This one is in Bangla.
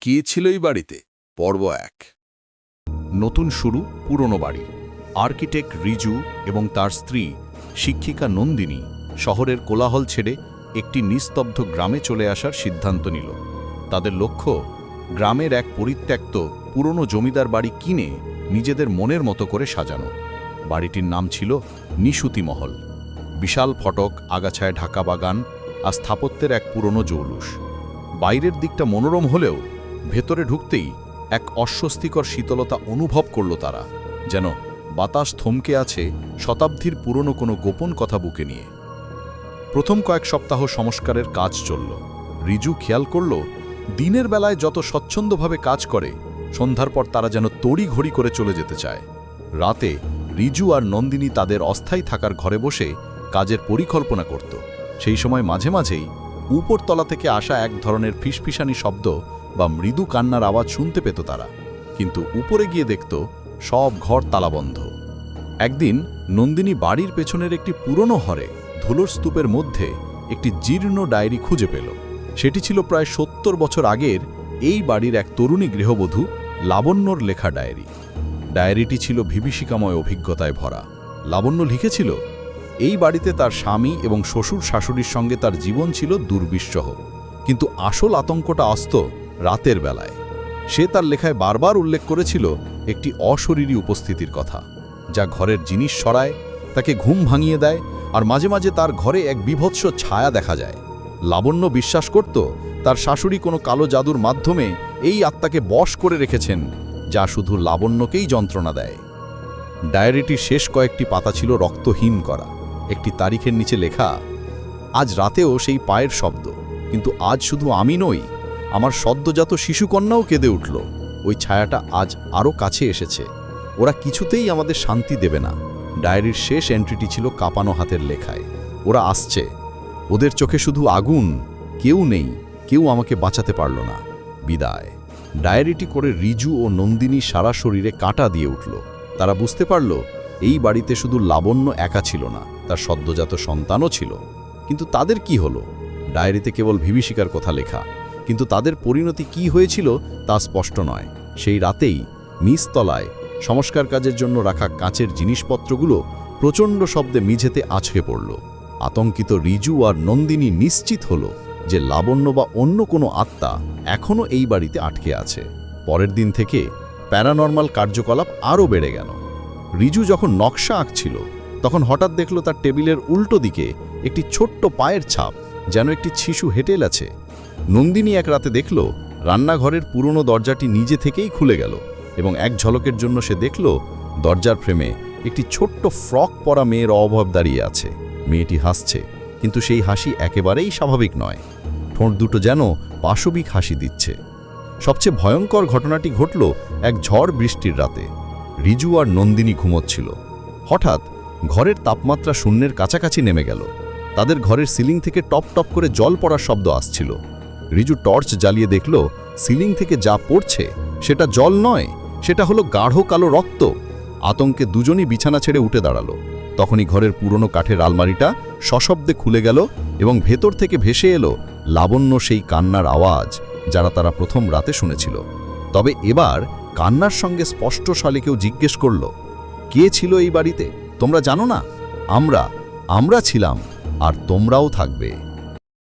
কে ছিল এই বাড়িতে? পর্ব এক। নতুন শুরু, পুরনো বাড়ি। আর্কিটেক্ট রিজু এবং তার স্ত্রী শিক্ষিকা নন্দিনী শহরের কোলাহল ছেড়ে একটি নিস্তব্ধ গ্রামে চলে আসার সিদ্ধান্ত নিল। তাদের লক্ষ্য, গ্রামের এক পরিত্যক্ত, পুরনো জমিদার বাড়ি কিনে নিজেদের মনের মতো করে সাজানো। বাড়িটির নাম ছিল নিশুতি মহল। বিশাল ফটক, আগাছায় ঢাকা বাগান আর স্থাপত্যের এক পুরনো জৌলুস। বাইরের দিকটা মনোরম হলেও ভেতরে ঢুকতেই এক অস্বস্তিকর শীতলতা অনুভব করল তারা, যেন বাতাস থমকে আছে শতাব্দীর পুরনো কোনো গোপন কথা বুকে নিয়ে। প্রথম কয়েক সপ্তাহ সংস্কারের কাজ চলল। রিজু খেয়াল করল, দিনের বেলায় যত স্বচ্ছন্দভাবে কাজ করে, সন্ধ্যার পর তারা যেন তড়ি ঘড়ি করে চলে যেতে চায়। রাতে রিজু আর নন্দিনী তাদের অস্থায়ী থাকার ঘরে বসে কাজের পরিকল্পনা করত। সেই সময় মাঝে মাঝেই উপরতলা থেকে আসা এক ধরনের ফিসফিসানি শব্দ বা মৃদু কান্নার আওয়াজ শুনতে পেত তারা। কিন্তু উপরে গিয়ে দেখত, সব ঘর তালাবন্ধ। একদিন নন্দিনী বাড়ির পেছনের একটি পুরনো হরে, ধুলোর স্তূপের মধ্যে একটি জীর্ণ ডায়েরি খুঁজে পেল। সেটি ছিল প্রায় সত্তর বছর আগের এই বাড়ির এক তরুণী গৃহবধূ লাবণ্যর লেখা ডায়েরি। ডায়েরিটি ছিল বিভীষিকাময় অভিজ্ঞতায় ভরা। লাবণ্য লিখেছিল এই বাড়িতে তার স্বামী এবং শ্বশুর শাশুড়ির সঙ্গে তার জীবন ছিল দুর্বিষহ। কিন্তু আসল আতঙ্কটা আসত রাতের বেলায়। সে তার লেখায় বারবার উল্লেখ করেছিল একটি অশরীরী উপস্থিতির কথা, যা ঘরের জিনিস সরায়, তাকে ঘুম ভাঙিয়ে দেয় আর মাঝে মাঝে তার ঘরে এক বিভৎস ছায়া দেখা যায়। লাবণ্য বিশ্বাস করত তার শাশুড়ি কোনো কালো জাদুর মাধ্যমে এই আত্মাকে বশ করে রেখেছেন, যা শুধু লাবণ্যকেই যন্ত্রণা দেয়। ডায়েরিটির শেষ কয়েকটি পাতা ছিল রক্তহীন করা। একটি তারিখের নিচে লেখা, আজ রাতেও সেই পায়ের শব্দ, কিন্তু আজ শুধু আমি নই, আমার সদ্যজাত শিশুকন্যাও কেঁদে উঠল। ওই ছায়াটা আজ আরও কাছে এসেছে। ওরা কিছুতেই আমাদের শান্তি দেবে না। ডায়েরির শেষ এন্ট্রিটি ছিল কাঁপানো হাতের লেখায়। ওরা আসছে। ওদের চোখে শুধু আগুন, কেউ নেই, কেউ আমাকে বাঁচাতে পারল না। বিদায়। ডায়েরিটি করে রিজু ও নন্দিনী সারা শরীরে কাঁটা দিয়ে উঠল। তারা বুঝতে পারল এই বাড়িতে শুধু লাবণ্য একা ছিল না, তার সদ্যজাত সন্তানও ছিল। কিন্তু তাদের কি হলো? ডায়েরিতে কেবল বিভীষিকার কথা লেখা। কিন্তু তাদের পরিণতি কি হয়েছিল তা স্পষ্ট নয়। সেই রাতেই নিচতলায় সংস্কার কাজের জন্য রাখা কাঁচের জিনিসপত্রগুলো প্রচণ্ড শব্দে মিঝেতে আছড়ে পড়ল। আতঙ্কিত রিজু আর নন্দিনী নিশ্চিত হল যে লাবণ্য বা অন্য কোনো আত্মা এখনও এই বাড়িতে আটকে আছে। পরের দিন থেকে প্যারানর্মাল কার্যকলাপ আরও বেড়ে গেল। রিজু যখন নকশা আঁকছিল, তখন হঠাৎ দেখল তার টেবিলের উল্টো দিকে একটি ছোট্ট পায়ের ছাপ, যেন একটি শিশু হেঁটে আছে নন্দিনী এক রাতে দেখল, রান্নাঘরের পুরনো দরজাটি নিজে থেকেই খুলে গেল এবং এক ঝলকের জন্য সে দেখল, দরজার ফ্রেমে একটি ছোট্ট ফ্রক পরা মেয়ের অভাব দাঁড়িয়ে আছে। মেয়েটি হাসছে, কিন্তু সেই হাসি একেবারেই স্বাভাবিক নয়। ঠোঁট দুটো যেন পাশবিক হাসি দিচ্ছে। সবচেয়ে ভয়ঙ্কর ঘটনাটি ঘটল এক ঝড় বৃষ্টির রাতে। রিজু আর নন্দিনী ঘুমোচ্ছিল। হঠাৎ ঘরের তাপমাত্রা শূন্যের কাছাকাছি নেমে গেল। তাদের ঘরের সিলিং থেকে টপ টপ করে জল পড়ার শব্দ আসছিল। রিজু টর্চ জ্বালিয়ে দেখল, সিলিং থেকে যা পড়ছে সেটা জল নয়, সেটা হলো গাঢ় কালো রক্ত। আতঙ্কে দুজনই বিছানা ছেড়ে উঠে দাঁড়াল। তখনই ঘরের পুরনো কাঠের আলমারিটা সশব্দে খুলে গেল এবং ভেতর থেকে ভেসে এলো লাবণ্য সেই কান্নার আওয়াজ, যারা তারা প্রথম রাতে শুনেছিল। তবে এবার কান্নার সঙ্গে স্পষ্ট সালে কেউ জিজ্ঞেস করল, কে ছিল এই বাড়িতে? তোমরা জানো না? আমরা আমরা ছিলাম, আর তোমরাও থাকবে।